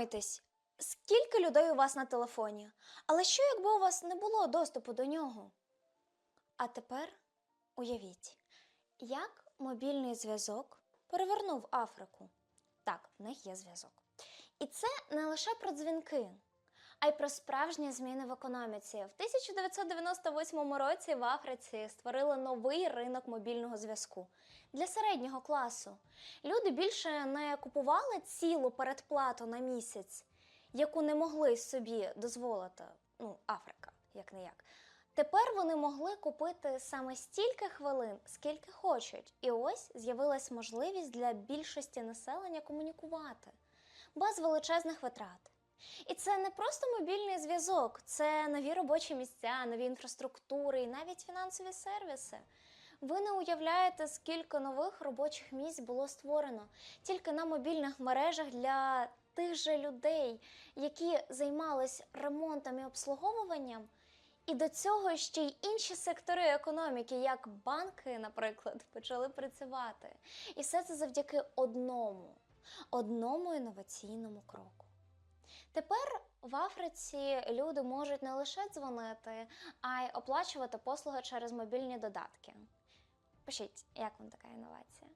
Задумайтесь, скільки людей у вас на телефоні, але що якби у вас не було доступу до нього? А тепер уявіть, як мобільний зв'язок перевернув Африку. Так, в них є зв'язок. І це не лише про дзвінки, а й про справжні зміни в економіці. В 1998 році в Африці створили новий ринок мобільного зв'язку для середнього класу. Люди більше не купували цілу передплату на місяць, яку не могли собі дозволити. Ну, Африка, як не як. Тепер вони могли купити саме стільки хвилин, скільки хочуть. І ось з'явилась можливість для більшості населення комунікувати без величезних витрат. І це не просто мобільний зв'язок, це нові робочі місця, нові інфраструктури і навіть фінансові сервіси. Ви не уявляєте, скільки нових робочих місць було створено тільки на мобільних мережах для тих же людей, які займались ремонтом і обслуговуванням. І до цього ще й інші сектори економіки, як банки, наприклад, почали працювати. І все це завдяки одному, одному інноваційному кроку. Тепер в Африці люди можуть не лише дзвонити, а й оплачувати послуги через мобільні додатки. Пишіть, як вам така інновація?